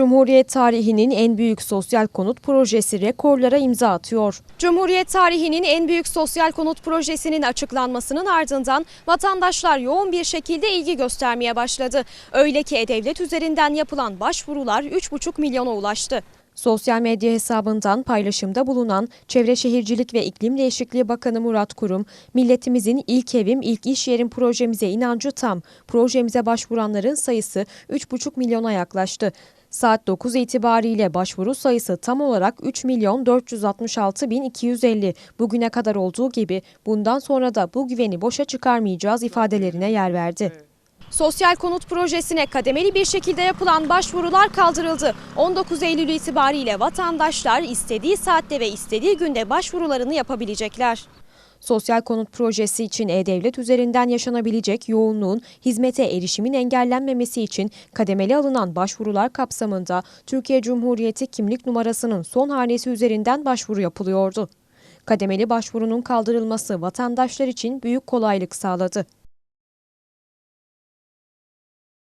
Cumhuriyet tarihinin en büyük sosyal konut projesi rekorlara imza atıyor. Cumhuriyet tarihinin en büyük sosyal konut projesinin açıklanmasının ardından vatandaşlar yoğun bir şekilde ilgi göstermeye başladı. Öyle ki E-Devlet üzerinden yapılan başvurular 3,5 milyona ulaştı. Sosyal medya hesabından paylaşımda bulunan Çevre Şehircilik ve İklim Değişikliği Bakanı Murat Kurum, milletimizin ilk evim, ilk iş yerim projemize inancı tam. Projemize başvuranların sayısı 3,5 milyona yaklaştı. Saat 9 itibariyle başvuru sayısı tam olarak 3 milyon 466 bin 250. Bugüne kadar olduğu gibi bundan sonra da bu güveni boşa çıkarmayacağız ifadelerine yer verdi. Sosyal konut projesine kademeli bir şekilde yapılan başvurular kaldırıldı. 19 Eylül itibariyle vatandaşlar istediği saatte ve istediği günde başvurularını yapabilecekler. Sosyal konut projesi için E-Devlet üzerinden yaşanabilecek yoğunluğun hizmete erişimin engellenmemesi için kademeli alınan başvurular kapsamında Türkiye Cumhuriyeti kimlik numarasının son hanesi üzerinden başvuru yapılıyordu. Kademeli başvurunun kaldırılması vatandaşlar için büyük kolaylık sağladı.